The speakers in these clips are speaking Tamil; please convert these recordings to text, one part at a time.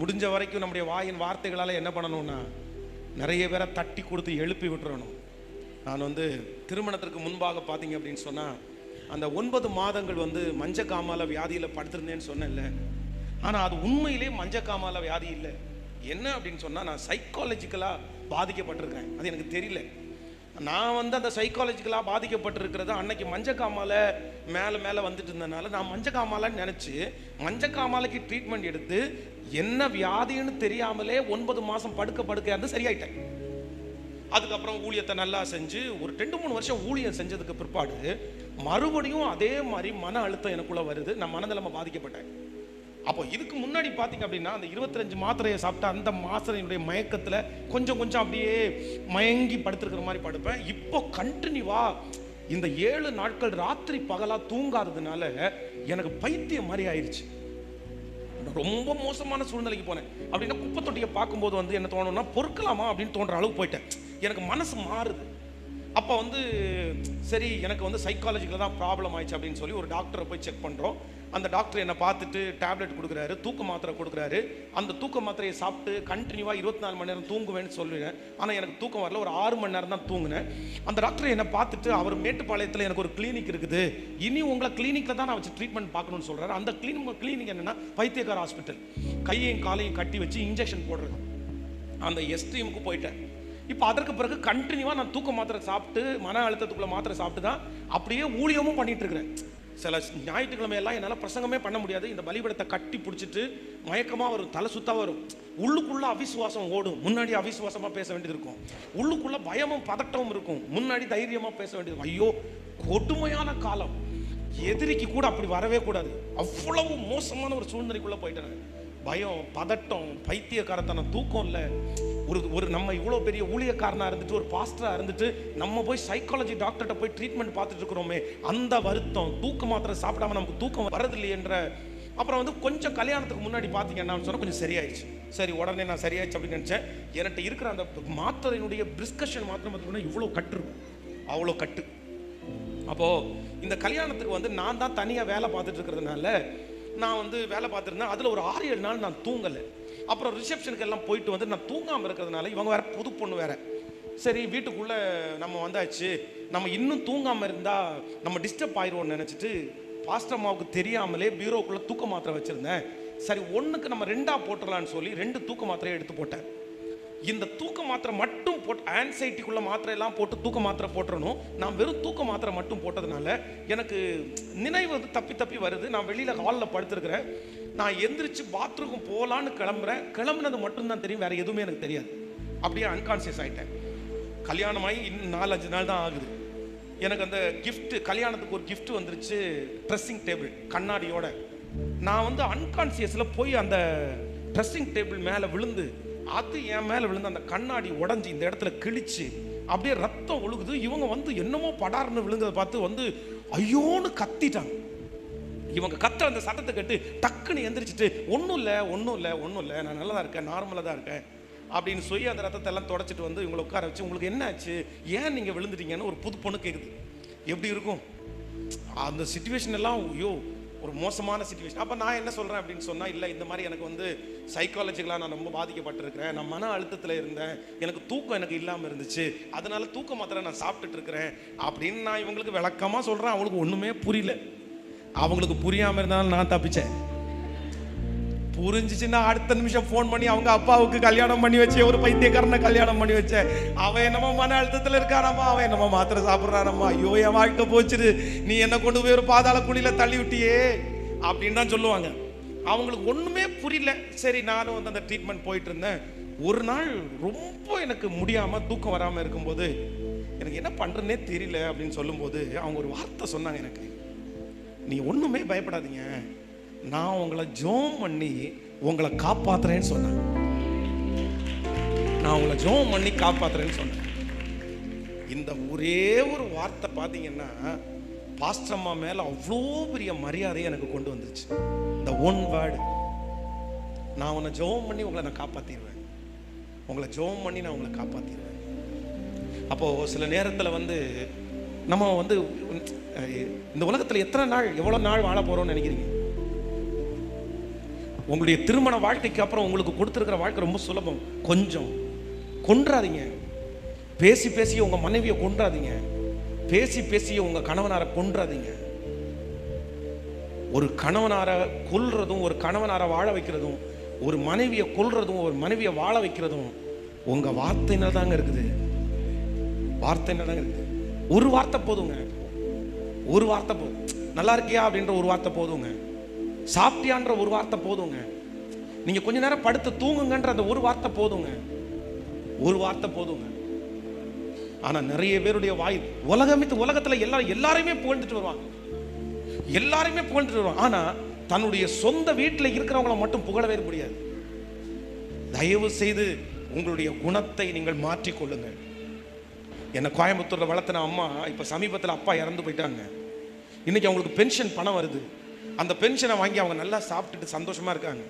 முடிஞ்ச வரைக்கும் நம்முடைய வாயின் வார்த்தைகளால் என்ன பண்ணணும்னா நிறைய பேரை தட்டி கொடுத்து எழுப்பி விட்டுறணும். நான் வந்து திருமணத்திற்கு முன்பாக பார்த்தீங்க அப்படின்னு சொன்னால் அந்த ஒன்பது மாதங்கள் வந்து மஞ்சக்காமால வியாதியில் படுத்திருந்தேன்னு சொன்னேன்ல. ஆனால் அது உண்மையிலே மஞ்சக்காமால வியாதி இல்லை. என்ன அப்படின்னு சொன்னால் நான் சைக்காலஜிக்கலாக பாதிக்கப்பட்டிருக்கேன். அது எனக்கு தெரியல. நான் வந்து அந்த சைக்காலஜிக்கலாக பாதிக்கப்பட்டிருக்கிறது அன்னைக்கு மஞ்சக்காமால மேலே மேலே வந்துட்டு இருந்தனால நான் மஞ்சக்காமாலன்னு நினச்சி மஞ்சக்காமாலைக்கு ட்ரீட்மெண்ட் எடுத்து என்ன வியாதின்னு தெரியாமலே ஒன்பது மாதம் படுக்க படுக்க இருந்து சரியாயிட்டேன். அதுக்கப்புறம் ஊழியத்தை நல்லா செஞ்சு ஒரு ரெண்டு மூணு வருஷம் ஊழியம் செஞ்சதுக்கு பிற்பாடு மறுபடியும் அதே மாதிரி மன அழுத்தம் எனக்குள்ள வருது. நான் மனநிலைமை பாதிக்கப்பட்டேன். அப்போ இதுக்கு முன்னாடி பார்த்தீங்க அப்படின்னா அந்த இருபத்தஞ்சு மாத்திரையை சாப்பிட்ட அந்த மாத்திரையினுடைய மயக்கத்தில் கொஞ்சம் கொஞ்சம் அப்படியே மயங்கி படுத்திருக்கிற மாதிரி படுப்பேன். இப்போ கண்டினியூவா இந்த ஏழு நாட்கள் ராத்திரி பகலாக தூங்காததுனால எனக்கு பைத்தியம் மாதிரி ஆயிடுச்சு ரொம்ப மோசமான சூழ்நிலைக்கு போனேன். அப்படின்னா குப்பை தொட்டியை பார்க்கும்போது வந்து என்ன தோணும்னா பொறுக்கலாமா அப்படின்னு தோன்ற அளவுக்கு போயிட்டேன். எனக்கு மனசு மாறுது. அப்போ வந்து சரி எனக்கு வந்து சைக்காலஜிக்கில் தான் ப்ராப்ளம் ஆயிடுச்சு அப்படின்னு சொல்லி ஒரு டாக்டரை போய் செக் பண்ணுறோம் அந்த டாக்டர் என்னை பார்த்துட்டு டேப்லெட் கொடுக்குறாரு தூக்க மாத்திரை கொடுக்குறாரு. அந்த தூக்க மாத்திரையை சாப்பிட்டு கண்டினியூவாக இருபத்தி நாலு மணி நேரம் தூங்குவேன்னு சொல்லுவேன். ஆனால் எனக்கு தூக்கம் வரல. ஒரு ஆறு மணி நேரம் தான் தூங்கினேன். அந்த டாக்டர் என்னை பார்த்துட்டு அவர் மேட்டுப்பாளையத்தில் எனக்கு ஒரு கிளினிக் இருக்குது. இனி உங்களை கிளினிக்கில் தான் நான் வச்சு ட்ரீட்மெண்ட் பார்க்கணும்னு சொல்கிறாரு அந்த கிளினிக் கிளினிக் என்னன்னா பைத்தியக்கார ஹாஸ்பிட்டல் கையையும் காலையும் கட்டி வச்சு இன்ஜெக்ஷன் போடுறது. அந்த எஸ்ட்ரீமுக்கு போயிட்டேன். இப்போ அதற்கு பிறகு கண்டினியூவாக நான் தூக்க மாத்திரை சாப்பிட்டு மன அழுத்தத்துக்குள்ள மாத்திரை சாப்பிட்டு தான் அப்படியே ஊழியமும் பண்ணிட்டு இருக்கிறேன். சில ஞாயிற்றுக்கிழமையெல்லாம் என்னால் பிரசங்கமே பண்ண முடியாது. இந்த பலிபடத்தை கட்டி பிடிச்சிட்டு மயக்கமாக வரும் தலை சுத்தாக வரும். உள்ளுக்குள்ளே அவிசுவாசம் ஓடும். முன்னாடி அவிசுவாசமாக பேச வேண்டியது இருக்கும். உள்ளுக்குள்ளே பயமும் பதட்டமும் இருக்கும். முன்னாடி தைரியமாக பேச வேண்டியது ஐயோ கொடுமையான காலம். எதிரிக்கு கூட அப்படி வரவே கூடாது. அவ்வளவு மோசமான ஒரு சூழ்நிலைக்குள்ளே போயிட்டேன். பயம் பதட்டம் பைத்தியக்காரத்தனம் தூக்கம் இல்லை. ஒரு ஒரு நம்ம இவ்வளோ பெரிய ஊழியக்காரனாக இருந்துட்டு ஒரு பாஸ்டராக இருந்துட்டு நம்ம போய் சைக்காலஜி டாக்டர்கிட்ட போய் ட்ரீட்மெண்ட் பார்த்துட்டு இருக்கிறோமே அந்த வருத்தம் தூக்க மாத்திரை சாப்பிடாம நமக்கு தூக்கம் வரதில்லையேன்ற அப்புறம் வந்து கொஞ்சம் கல்யாணத்துக்கு முன்னாடி பார்த்தீங்கன்னா சொன்னால் கொஞ்சம் சரியாயிடுச்சு. சரி உடனே நான் சரியாயிடுச்சு அப்படின்னு நினச்சேன். என்கிட்ட இருக்கிற அந்த மாத்திரையினுடைய பிரிஸ்கஷன் மாத்திரம் பார்த்தீங்கன்னா இவ்வளோ கட்டு இருக்கும். அவ்வளோ கட்டு. அப்போது இந்த கல்யாணத்துக்கு வந்து நான் தான் தனியாக வேலை பார்த்துட்டு இருக்கிறதுனால நான் வந்து வேலை பார்த்துருந்தேன் அதில் ஒரு ஆறு ஏழு நாள் நான் தூங்கலை. அப்புறம் ரிசப்ஷனுக்கு எல்லாம் போயிட்டு வந்து நான் தூங்காமல் இருக்கிறதுனால இவங்க வேற புது பொண்ணு வேற. சரி வீட்டுக்குள்ளே நம்ம வந்தாச்சு. நம்ம இன்னும் தூங்காமல் இருந்தால் நம்ம டிஸ்டர்ப் ஆயிடுவோம்னு நினச்சிட்டு பாஸ்டமாவுக்கு தெரியாமலே பீரோக்குள்ளே தூக்க மாத்திரை வச்சுருந்தேன். சரி ஒன்றுக்கு நம்ம ரெண்டாக போட்டுடலான்னு சொல்லி ரெண்டு தூக்க மாத்திரையை எடுத்து போட்டேன். இந்த தூக்க மாத்திரை மட்டும் போட்டு ஆன்சைட்டிக்குள்ள மாத்திரை எல்லாம் போட்டு தூக்க மாத்திரை போட்டுறணும். நான் வெறும் தூக்க மாத்திரை மட்டும் போட்டதுனால எனக்கு நினைவு வந்து தப்பி தப்பி வருது. நான் வெளியில் ஹாலில் படுத்திருக்கிறேன். நான் எந்திரிச்சு பாத்ரூம் போகலான்னு கிளம்புறேன். கிளம்புனது மட்டும்தான் தெரியும் வேற எதுவுமே எனக்கு தெரியாது. அப்படியே அன்கான்சியஸ் ஆயிட்டேன். கல்யாணமாகி இன்னும் நாலஞ்சு நாள் தான் ஆகுது. எனக்கு அந்த கிஃப்ட்டு கல்யாணத்துக்கு ஒரு கிஃப்ட் வந்துருச்சு ட்ரெஸ்ஸிங் டேபிள் கண்ணாடியோட. நான் வந்து அன்கான்சியஸில் போய் அந்த ட்ரெஸ்ஸிங் டேபிள் மேலே விழுந்து அது என் மேலே விழுந்து அந்த கண்ணாடி உடஞ்சி இந்த இடத்துல கிழிச்சு அப்படியே ரத்தம் ஒழுகுது இவங்க வந்து என்னமோ படார்னு விழுந்ததை பார்த்து வந்து ஐயோன்னு கத்திட்டாங்க. இவங்க கத்துற அந்த சத்தத்தை கேட்டு டக்குன்னு எந்திரிச்சிட்டு ஒன்றும் இல்லை ஒன்றும் இல்லை ஒன்றும் இல்லை நான் நல்லா தான் இருக்கேன் நார்மலாக தான் இருக்கேன் அப்படின்னு சொல்லி அந்த ரத்தத்தை எல்லாம் தொடச்சிட்டு வந்து இவங்களை உட்கார வச்சு உங்களுக்கு என்ன ஆச்சு? ஏன் நீங்கள் விழுந்துட்டீங்கன்னு ஒரு புது பொண்ணு கேட்குது எப்படி இருக்கும்? அந்த சுச்சுவேஷன் எல்லாம் ஐயோ ஒரு மோசமான சுச்சுவேஷன் அப்போ நான் என்ன சொல்கிறேன் அப்படின்னு சொன்னால் இல்லை இந்த மாதிரி எனக்கு வந்து சைக்காலஜிக்கலாக நான் ரொம்ப பாதிக்கப்பட்டிருக்கிறேன். நான் மன அழுத்தத்தில் இருந்தேன். எனக்கு தூக்கம் எனக்கு இல்லாமல் இருந்துச்சு. அதனால தூக்க மாத்திரை நான் சாப்பிட்டுட்டு இருக்கிறேன். அப்படின்னு நான் இவங்களுக்கு விளக்கமாக சொல்கிறேன் அவங்களுக்கு ஒன்றுமே புரியல. அவங்களுக்கு புரியாமல் இருந்தாலும் நான் தப்பிச்சேன். புரிஞ்சிச்சுன்னா அடுத்த நிமிஷம் ஃபோன் பண்ணி அவங்க அப்பாவுக்கு கல்யாணம் பண்ணி வச்சு ஒரு பைத்தியக்காரனை கல்யாணம் பண்ணி வச்சேன். அவன் என்னமோ மன அழுத்தத்தில் இருக்கானம்மா அவன் என்னமோ மாத்திரை சாப்பிட்றானம்மா. ஐயோ என் வாழ்க்கை போச்சுது நீ என்ன கொண்டு போய் ஒரு பாதாள குழியில் தள்ளி விட்டியே அப்படின்னு தான் சொல்லுவாங்க. அவங்களுக்கு ஒன்றுமே புரியல. சரி நானும் வந்து அந்த ட்ரீட்மெண்ட் போயிட்டு இருந்தேன். ஒரு நாள் ரொம்ப எனக்கு முடியாமல் தூக்கம் வராமல் இருக்கும்போது எனக்கு என்ன பண்ணுறேன்னே தெரியல அப்படின்னு சொல்லும்போது அவங்க ஒரு வார்த்தை சொன்னாங்க எனக்கு. நீ ஒன்றுமே பயப்படாதீங்க. நான் உங்களை ஜோம் பண்ணி உங்களை காப்பாத்துறேன்னு சொன்னேன். நான் உங்களை ஜோம் பண்ணி காப்பாத்துறேன்னு சொன்னேன். இந்த ஒரே ஒரு வார்த்தை பார்த்தீங்கன்னா பாஸ்டம்மா மேலே அவ்வளோ பெரிய மரியாதையை எனக்கு கொண்டு வந்துருச்சு. இந்த ஒன் வேர்டு நான் உன்னை ஜெபம் பண்ணி உங்களை நான் காப்பாற்றிடுவேன் உங்களை ஜெபம் பண்ணி நான் உங்களை காப்பாற்றிடுவேன் அப்போது சில நேரத்தில் வந்து நம்ம வந்து இந்த உலகத்தில் எத்தனை நாள் எவ்வளோ நாள் வாழ போகிறோம்னு நினைக்கிறீங்க? உங்களுடைய திருமண வாழ்க்கைக்கு அப்புறம் உங்களுக்கு கொடுத்துருக்கிற வாழ்க்கை ரொம்ப சுலபம். கொஞ்சம் கொன்றாதீங்க. பேசி பேசி உங்கள் மனைவியை கொன்றாதீங்க. பேசி பேசி உங்கள் கணவனாரை கொன்றாதீங்க. ஒரு கணவனாரை கொல்றதும் ஒரு கணவனார வாழ வைக்கிறதும் ஒரு மனைவியை கொல்றதும் ஒரு மனைவியை வாழ வைக்கிறதும் உங்கள் வார்த்தை தாங்க இருக்குது? வார்த்தை தாங்க இருக்குது? ஒரு வார்த்தை போதுங்க. ஒரு வார்த்தை போதும் நல்லா இருக்கியா அப்படின்ற ஒரு வார்த்தை போதுங்க. சாப்பிட்டியான்ற ஒரு வார்த்தை போதுங்க. நீங்க கொஞ்ச நேரம் படுத்து தூங்குங்கன்ற அந்த ஒரு வார்த்தை போதுங்க. ஒரு வார்த்தை போதுங்க. ஆனா நிறைய பேருடைய வாய் உலகமித்து உலகத்துல எல்லாரும் எல்லாரையுமே புகழ்ந்துட்டு வருவாங்க. எல்லாருமே புகழ்ந்துட்டு வருவாங்க. ஆனா தன்னுடைய சொந்த வீட்டில் இருக்கிறவங்கள மட்டும் புகழவே முடியாது. தயவு செய்து உங்களுடைய குணத்தை நீங்கள் மாற்றிக்கொள்ளுங்கள். என்னை கோயம்புத்தூரில் வளர்த்தின அம்மா இப்போ சமீபத்தில் அப்பா இறந்து போயிட்டாங்க. இன்னைக்கு அவங்களுக்கு பென்ஷன் பணம் வருது. அந்த பென்ஷனை வாங்கி அவங்க நல்லா சாப்பிட்டுட்டு சந்தோஷமாக இருக்காங்க.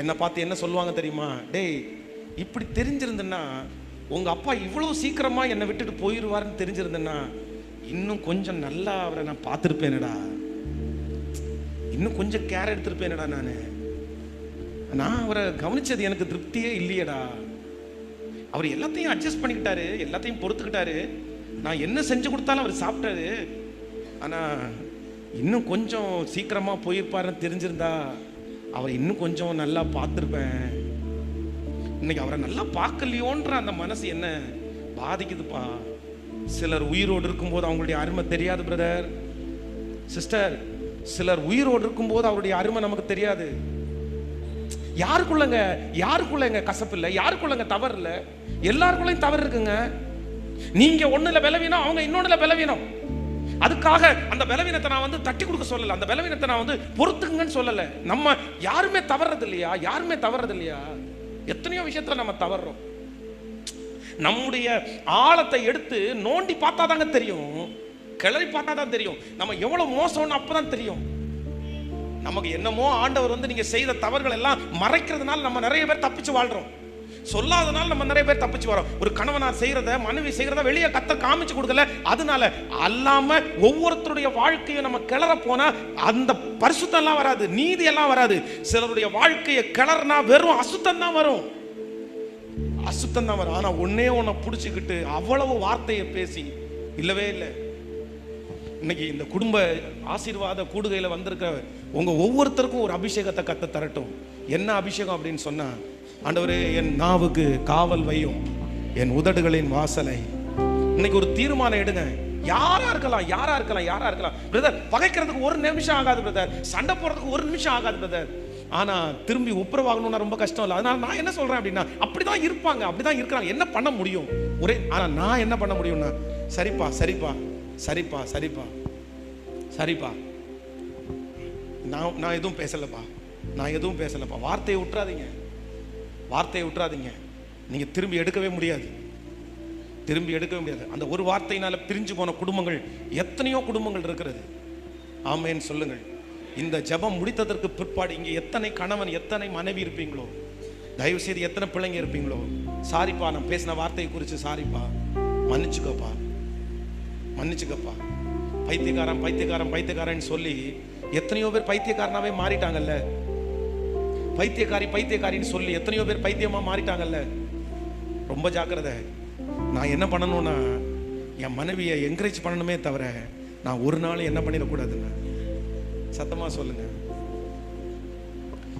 என்னை பார்த்து என்ன சொல்லுவாங்க தெரியுமா? டேய் இப்படி தெரிஞ்சிருந்தேன்னா உங்கள் அப்பா இவ்வளோ சீக்கிரமாக என்னை விட்டுட்டு போயிடுவாருன்னு தெரிஞ்சிருந்தேன்னா இன்னும் கொஞ்சம் நல்லா அவரை நான் பார்த்துருப்பேனடா. இன்னும் கொஞ்சம் கேர் எடுத்திருப்பேனடா நான். நான் அவரை கவனிச்சது எனக்கு திருப்தியே இல்லையேடா. அவர் எல்லாத்தையும் அட்ஜஸ்ட் பண்ணிக்கிட்டாரு எல்லாத்தையும் பொறுத்துக்கிட்டாரு. நான் என்ன செஞ்சு கொடுத்தாலும் அவர் சாப்பிட்டாரு. ஆனா இன்னும் கொஞ்சம் சீக்கிரமா போயிருப்பாருன்னு தெரிஞ்சிருந்தா அவரை இன்னும் கொஞ்சம் நல்லா பார்த்துருப்பேன். இன்னைக்கு அவரை நல்லா பார்க்கலையோன்ற அந்த மனசு என்ன? பாதிக்குதுப்பா. சிலர் உயிரோடு இருக்கும்போது அவங்களுடைய அருமை தெரியாது பிரதர் சிஸ்டர் சிலர் உயிரோடு இருக்கும்போது அவருடைய அருமை நமக்கு தெரியாது. யாருக்குள்ளங்க யாருக்குள்ளங்க கசப்பு இல்லை? யாருக்குள்ளங்க தவறு இல்லை? எல்லாருக்குள்ளயும் தவறு இருக்குங்க. நீங்க ஒண்ணுல பலவீனம் அவங்க இன்னொன்னுல பலவீனம். அதுக்காக அந்த பலவீனத்தை நான் வந்து தட்டி கொடுக்க சொல்லல. அந்த பலவீனத்தை நான் வந்து பொறுத்துக்குங்கன்னு சொல்லல. நம்ம யாருமே தவறது இல்லையா? யாருமே தவறது இல்லையா? எத்தனையோ விஷயத்துல நம்ம தவறுறோம் நம்முடைய ஆழத்தை எடுத்து நோண்டி பார்த்தா தாங்க தெரியும். கிளறி பார்த்தா தான் தெரியும். நம்ம எவ்வளவு மோசம்னு அப்பதான் தெரியும். நமக்கு என்னமோ ஆண்டவர் வந்து நீங்க செய்த தவறுகள் எல்லாம் மறைக்கிறதுனால நம்ம நிறைய பேர் தப்பிச்சு வாழ்றோம். சொல்லாதனால நம்ம நிறைய பேர் தப்பிச்சு வரோம். ஒரு கணவனார் செய்யறத மனைவி செய்யறத வெளியே கத்த காமிச்சு கொடுக்கல. அதனால அல்லாம ஒவ்வொருத்தருடைய வாழ்க்கையை நம்ம கிளற போனா அந்த பரிசுத்தம் எல்லாம் வராது நீதி எல்லாம் வராது. சிலருடைய வாழ்க்கையை கிளறுனா வெறும் அசுத்தம் தான் வரும். அசுத்தம் தான் வரும். ஆனா ஒன்னே ஒன்ன புடிச்சுக்கிட்டு அவ்வளவு வார்த்தையை பேசி இல்லவே இல்லை. இன்னைக்கு இந்த குடும்ப ஆசீர்வாத கூடுகையில் வந்திருக்க உங்கள் ஒவ்வொருத்தருக்கும் ஒரு அபிஷேகத்தை கத்த தரட்டும். என்ன அபிஷேகம் அப்படின்னு சொன்னால் ஆண்டவரே என் நாவுக்கு காவல் வையும் என் உதடுகளின் வாசலை. இன்னைக்கு ஒரு தீர்மானம் எடுங்க. யாரா இருக்கலாம் யாரா இருக்கலாம் யாரா இருக்கலாம். பிரதர் பகைக்கிறதுக்கு ஒரு நிமிஷம் ஆகாது பிரதர் சண்டை போடுறதுக்கு ஒரு நிமிஷம் ஆகாது பிரதர் ஆனா திரும்பி ஒப்புரவாகணும்னா ரொம்ப கஷ்டம் இல்லை. அதனால நான் என்ன சொல்றேன் அப்படின்னா அப்படிதான் இருப்பாங்க அப்படிதான் இருக்கிறாங்க. என்ன பண்ண முடியும்? ஒரே ஆனா நான் என்ன பண்ண முடியும்னா சரிப்பா சரிப்பா. சரிப்பா சரிப்பா. சரிப்பா. நான் நான் எதுவும் பேசலப்பா. நான் எதுவும் பேசலப்பா. வார்த்தையை விட்டுறாதீங்க வார்த்தையை விட்டுறாதீங்க நீங்கள் திரும்பி எடுக்கவே முடியாது. திரும்பி எடுக்கவே முடியாது. அந்த ஒரு வார்த்தையினால் பிரிஞ்சு போன குடும்பங்கள் எத்தனையோ குடும்பங்கள் இருக்கிறது. ஆமேன்னு சொல்லுங்கள். இந்த ஜெபம் முடித்ததற்கு பிற்பாடு இங்கே எத்தனை கணவன் எத்தனை மனைவி இருப்பீங்களோ? தயவு செய்து எத்தனை பிள்ளைங்க இருப்பீங்களோ? சாரிப்பா நான் பேசின வார்த்தையை குறித்து சாரிப்பா. மன்னிச்சுக்கோப்பா. மன்னிச்சுக்கப்பா. பைத்தியக்காரன் பைத்தியக்காரன் பைத்தியக்காரன் சொல்லி எத்தனையோ பேர் பைத்தியக்காரனாவே மாறிட்டாங்கல்ல? பைத்தியக்காரி பைத்தியக்காரின்னு சொல்லி எத்தனையோ பேர் பைத்தியமா மாறிட்டாங்கல்ல? ரொம்ப ஜாக்கிரதை. நான் என்ன பண்ணணும்னா என் மனைவியை என்கரேஜ் பண்ணணுமே தவிர நான் ஒரு நாள் என்ன பண்ணிடக்கூடாதுங்க? சத்தமா சொல்லுங்க.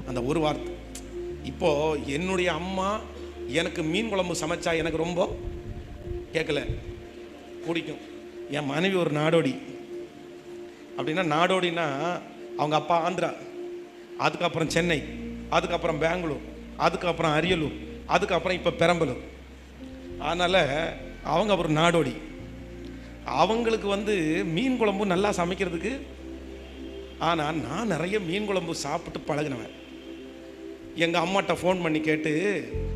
அந்த ஒரு வார்த்தை. இப்போ என்னுடைய அம்மா எனக்கு மீன் குழம்பு சமைச்சா எனக்கு ரொம்ப கேட்கல பிடிக்கும். என் மனைவி ஒரு நாடோடி. அப்படின்னா நாடோடினா அவங்க அப்பா ஆந்திரா அதுக்கப்புறம் சென்னை அதுக்கப்புறம் பெங்களூர் அதுக்கப்புறம் அரியலூர் அதுக்கப்புறம் இப்போ பெரம்பலூர். அதனால் அவங்க அப்புறம் நாடோடி. அவங்களுக்கு வந்து மீன் குழம்பு நல்லா சமைக்கிறதுக்கு ஆனால் நான் நிறைய மீன் குழம்பு சாப்பிட்டு பழகினவன். எங்கள் அம்மாட்ட ஃபோன் பண்ணி கேட்டு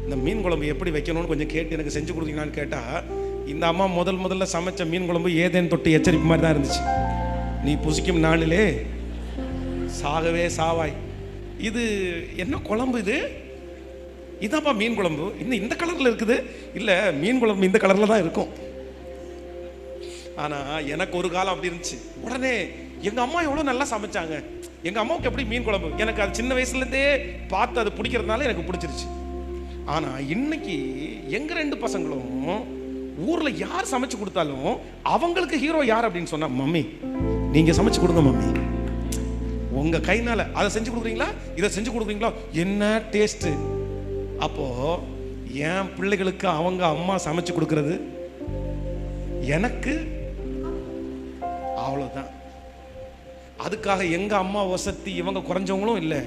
இந்த மீன் குழம்பு எப்படி வைக்கணும்னு கொஞ்சம் கேட்டு எனக்கு செஞ்சு கொடுத்தீங்களான்னு கேட்டால் இந்த அம்மா முதல் முதல்ல சமைச்ச மீன் குழம்பு ஏதேன்னு தொட்டு எச்சரிப்பு மாதிரி தான் இருந்துச்சு. நீ புசிக்கும் நாளிலே சாகவே சாவாய். இது என்ன குழம்பு இது? இதாப்பா மீன் குழம்பு? இன்னும் இந்த கலரில் இருக்குது. இல்லை மீன் குழம்பு இந்த கலரில் தான் இருக்கும். ஆனால் எனக்கு ஒரு காலம் அப்படி இருந்துச்சு. உடனே எங்கள் அம்மா எவ்வளோ நல்லா சமைச்சாங்க. எங்கள் அம்மாவுக்கு எப்படி மீன் குழம்பு? எனக்கு அது சின்ன வயசுலேருந்தே பார்த்து அது பிடிக்கிறதுனால எனக்கு பிடிச்சிருச்சு. ஆனால் இன்னைக்கு எங்கள் ரெண்டு பசங்களும் ஊர்ல யார் சமைச்சு கொடுத்தாலும் அவங்களுக்கு ஹீரோ யார் அப்படின்னு சொன்னா மம்மி நீங்க சமைச்சு கொடுங்க மம்மி. உங்க கைனால அதை செஞ்சு கொடுக்குறீங்களா? இதை செஞ்சு கொடுக்குறீங்களா? என்ன டேஸ்ட் அப்போ என் பிள்ளைகளுக்கு அவங்க அம்மா சமைச்சு கொடுக்கறது எனக்கு அவ்வளவுதான். அதுக்காக எங்க அம்மா வசதி இவங்க குறைஞ்சவங்களும் இல்லை.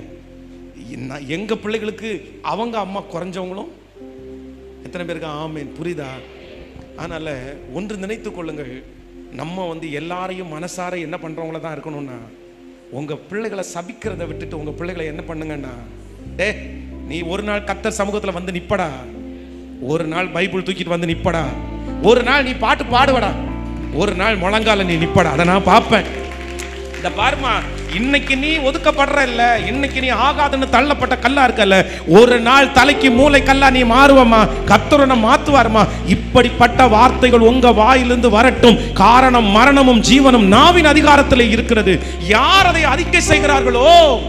எங்க பிள்ளைகளுக்கு அவங்க அம்மா குறைஞ்சவங்களும் எத்தனை பேருக்கு? ஆமேன். புரியுதா? அதனால் ஒன்று நினைத்து கொள்ளுங்கள் நம்ம வந்து எல்லாரையும் மனசார என்ன பண்ணுறவங்கள தான் இருக்கணும்னா உங்கள் பிள்ளைகளை சபிக்கிறத விட்டுட்டு உங்கள் பிள்ளைகளை என்ன பண்ணுங்கன்னா டே நீ ஒரு நாள் கத்தர் சமூகத்தில் வந்து நிப்படா. ஒரு நாள் பைபிள் தூக்கிட்டு வந்து நிப்படா. ஒரு நாள் நீ பாட்டு பாடுவடா. ஒரு நாள் முழங்கால நீ நிப்படா. அதை நான் பார்ப்பேன். இந்த பார்மா இன்னைக்கு நீ ஒதுக்கப்படுற இல்ல. இன்னைக்கு நீ ஆகாதுன்னு தள்ளப்பட்ட கல்லா இருக்கல்ல ஒரு நாள் தலைக்கு மூளை கல்லா நீ மாறுவமா கத்தரனை மாத்துவாருமா இப்படிப்பட்ட வார்த்தைகள் உங்க வாயிலிருந்து வரட்டும். காரணம் மரணமும் ஜீவனும் நாவின் அதிகாரத்தில் இருக்கிறது. யார் அதை அறிக்கை செய்கிறார்களோ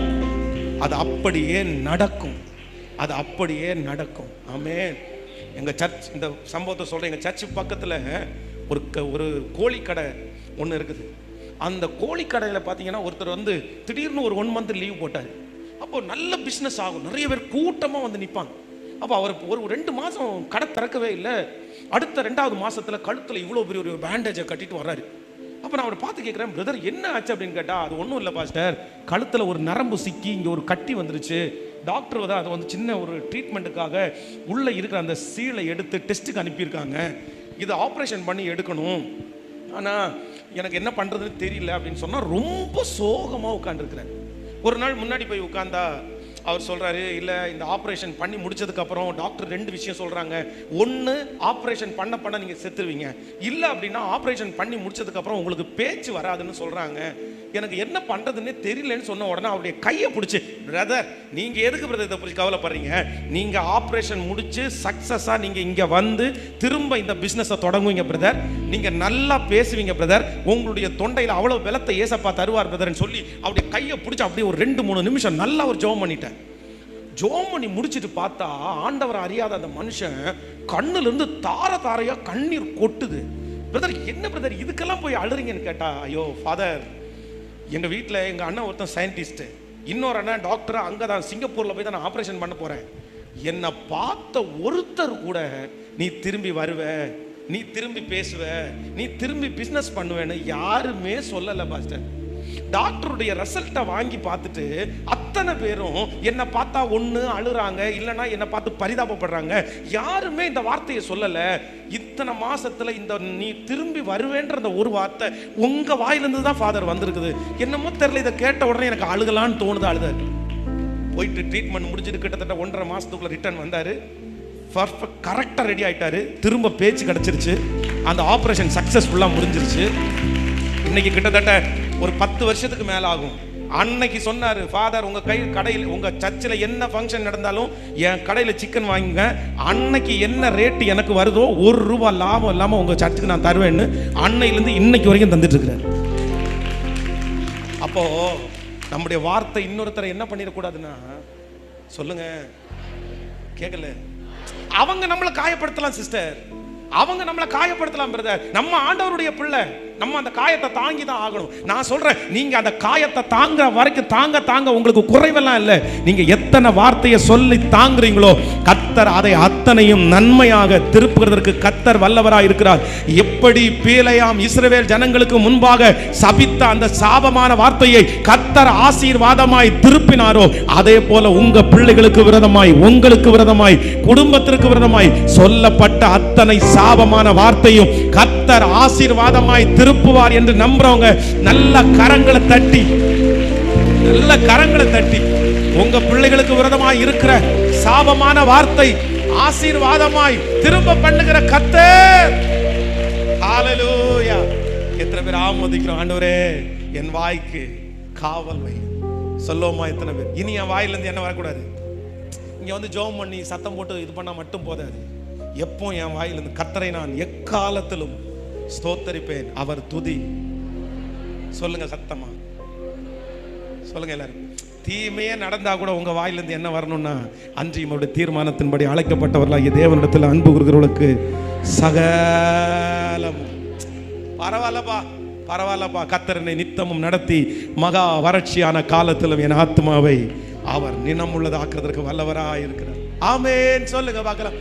அது அப்படியே நடக்கும். அது அப்படியே நடக்கும். ஆமே எங்க சர்ச் இந்த சம்பவத்தை சொல்றேன். எங்க சர்ச்சு பக்கத்துல ஒரு க- ஒரு கோழி கடை ஒன்று இருக்குது. அந்த கோழி கடையில் பார்த்தீங்கன்னா ஒருத்தர் வந்து திடீர்னு ஒரு ஒன் மந்த் லீவ் போட்டார். அப்போ நல்ல பிஸ்னஸ் ஆகும். நிறைய பேர் கூட்டமாக வந்து நிற்பாங்க அப்போ அவர் ஒரு ரெண்டு மாதம் கடை திறக்கவே இல்லை. அடுத்த ரெண்டாவது மாதத்தில் கழுத்தில் இவ்வளோ பெரிய ஒரு பேண்டேஜை கட்டிட்டு வர்றாரு. அப்போ நான் அவரை பார்த்து கேட்குறேன் பிரதர் என்ன ஆச்சு? அப்படின்னு கேட்டால் அது ஒன்றும் இல்லை பாஸ்டர் கழுத்தில் ஒரு நரம்பு சிக்கி இங்கே ஒரு கட்டி வந்துருச்சு. டாக்டர் வந்து அதை வந்து சின்ன ஒரு ட்ரீட்மெண்ட்டுக்காக உள்ளே இருக்கிற அந்த சீலை எடுத்து டெஸ்ட்டுக்கு அனுப்பியிருக்காங்க. இதை ஆப்ரேஷன் பண்ணி எடுக்கணும். ஆனால் எனக்கு என்ன பண்ணுறதுன்னு தெரியல அப்படின்னு சொன்னால் ரொம்ப சோகமாக உட்காந்துருக்குறேன் ஒரு நாள் முன்னாடி போய் உட்காந்தா அவர் சொல்கிறாரு இல்லை இந்த ஆப்ரேஷன் பண்ணி முடிச்சதுக்கப்புறம் டாக்டர் ரெண்டு விஷயம் சொல்கிறாங்க ஒன்று ஆப்ரேஷன் பண்ண பண்ண நீங்கள் செத்துருவீங்க. இல்லை அப்படின்னா ஆப்ரேஷன் பண்ணி முடிச்சதுக்கப்புறம் உங்களுக்கு பேச்சு வராதுன்னு சொல்கிறாங்க எனக்கு என்ன பண்றதுன்னே தெரியலன்னு சொன்ன உடனே அவருடைய கையை பிடிச்சி பிரதர் நீங்கள் எதுக்கு பிரதர் இதை பிடிச்சி கவலைப்படுறீங்க? நீங்கள் ஆப்ரேஷன் முடித்து சக்ஸஸாக நீங்கள் இங்கே வந்து திரும்ப இந்த பிஸ்னஸை தொடங்குவீங்க பிரதர் நீங்கள் நல்லா பேசுவீங்க பிரதர் உங்களுடைய தொண்டையில் அவ்வளோ பலத்தை ஏசப்பா தருவார் பிரதர்னு சொல்லி அவருடைய கையை பிடிச்சி அப்படியே ஒரு ரெண்டு மூணு நிமிஷம் நல்லா ஒரு ஜோம் பண்ணிட்டேன். ஜோம் பண்ணி முடிச்சுட்டு பார்த்தா ஆண்டவர் அறியாத அந்த மனுஷன் கண்ணுலேருந்து தார தாரையாக கண்ணீர் கொட்டுது. பிரதர் என்ன பிரதர் இதுக்கெல்லாம் போய் அழுறீங்கன்னு கேட்டா ஐயோ ஃபாதர் எங்க வீட்டில் எங்க அண்ணன் ஒருத்தன் சயின்டிஸ்ட்டு இன்னொரு அண்ணன் டாக்டர் அங்கே தான் சிங்கப்பூர்ல போய் தான் நான் ஆப்ரேஷன் பண்ண போறேன். என்னை பார்த்த ஒருத்தர் கூட நீ திரும்பி வருவ நீ திரும்பி பேசுவ நீ திரும்பி பிஸ்னஸ் பண்ணுவேன்னு யாருமே சொல்லலை பாஸ்டர் டாக்டருடைய ரிசல்ட்டை வாங்கி பார்த்துட்டு அத்தனை பேரும் என்னை பார்த்தா ஒன்று அழுறாங்க இல்லைன்னா என்னை பார்த்து பரிதாபப்படுறாங்க. யாருமே இந்த வார்த்தையை சொல்லலை. இத்தனை மாசத்துல இந்த நீ திரும்பி வருவேன்ற அந்த ஒரு வார்த்தை உங்க வாயிலிருந்து தான் ஃபாதர் வந்திருக்குது. என்னமோ தெரியல இதை கேட்ட உடனே எனக்கு அழுகலான்னு தோணுது அழுத போயிட்டு ட்ரீட்மெண்ட் முடிஞ்சிட்டு கிட்டத்தட்ட ஒன்றரை மாசத்துக்குள்ள ரிட்டர்ன் வந்தாரு. பர்ஃபெக்ட் கரெக்டாக ரெடி ஆயிட்டாரு. திரும்ப பேச்சு கிடச்சிருச்சு. அந்த ஆப்ரேஷன் சக்ஸஸ்ஃபுல்லாக முடிஞ்சிருச்சு. இன்னைக்கு கிட்டத்தட்ட ஒரு பத்து வருஷத்துக்கு மேலே ஆகும். அன்னைக்கு சொன்னாரு ஃபாதர் உங்க கை கடையில் உங்க சர்ச்சில் என்ன ஃபங்க்ஷன் நடந்தாலும் என் கடையில் சிக்கன் வாங்குங்க. அன்னைக்கு என்ன ரேட்டு எனக்கு வருதோ ஒரு ரூபா லாபம் இல்லாமல் உங்க சர்ச்சுக்கு நான் தருவேன்னு அன்னையிலேருந்து இன்னைக்கு வரைக்கும் தந்துட்டு இருக்கிறார் அப்போ நம்முடைய வார்த்தை இன்னொருத்தரை என்ன பண்ணிடக்கூடாதுன்னா சொல்லுங்க. கேட்கல அவங்க நம்மளை காயப்படுத்தலாம் சிஸ்டர் அவங்க நம்மளை காயப்படுத்தலாம் பிரதர் நம்ம ஆண்டவருடைய பிள்ளை. நம்ம அந்த காயத்தை தாங்கி தான் ஆகணும். நான் சொல்றேன் நீங்க அந்த காயத்தை தாங்குற வரைக்கும் தாங்க தாங்க உங்களுக்கு குறைவெல்லாம் இல்லை. நீங்க எத்தனை வார்த்தையை சொல்லி தாங்குறீங்களோ கத்தர் அதை அத்தனையும் நன்மையாக திருப்புகிறதற்கு கத்தர் வல்லவராய் இருக்கிறார். எப்படி பீலையாம் இஸ்ரவேல் ஜனங்களுக்கு முன்பாக சபித்த அந்த சாபமான வார்த்தையை கத்தர் ஆசீர்வாதமாய் திருப்பினாரோ அதே போல உங்க பிள்ளைகளுக்கு விரதமாய் உங்களுக்கு விரதமாய் குடும்பத்திற்கு விரதமாய் சொல்லப்பட்ட அத்தனை சாபமான வார்த்தையும் கத்தர் ஆசீர்வாதமாய் திருப்புவார் என்று நம்புறவங்க நல்ல கரங்களை தட்டி நல்ல கரங்களை தட்டி உங்க பிள்ளைகளுக்கு விரதமாய் இருக்கிற சாபமான வார்த்தை ஆசீர்வாதமாய் திரும்ப பண்ணுகிற கத்தர் ஹalleluya. எத்தனை பேர் ஆமோதிக்கிறோம் ஆண்டவரே என் வாய்க்கு காவல் வை. சொல்லுவோமா எத்தனை பேர்? இனி என் வாயிலேருந்து என்ன வரக்கூடாது. இங்கே வந்து ஜெபம் பண்ணி சத்தம் போட்டு இது பண்ணால் மட்டும் போதாது. எப்போ என் வாயிலிருந்து கத்தரை நான் எக்காலத்திலும் ஸ்தோத்தரிப்பேன்? அவர் துதி. சொல்லுங்க சத்தமா. சொல்லுங்க எல்லாரும். தீமையே நடந்தா கூட உங்கள் வாயிலிருந்து என்ன வரணும்னா அன்றையும் அவருடைய தீர்மானத்தின்படி அழைக்கப்பட்டவர்களாகிய தேவனிடத்தில் அன்பு கூறுகிறவர்களுக்கு சகலம். பரவாயில்லப்பா பரவாயில்லப்பா. கத்தரனை நித்தமும் நடத்தி மகா வறட்சியான காலத்திலும் என் ஆத்மாவை அவர் நினமுள்ளதாக்குறதற்கு வல்லவராக இருக்கிறார் ஆமேன்னு சொல்லுங்க பார்க்கலாம்.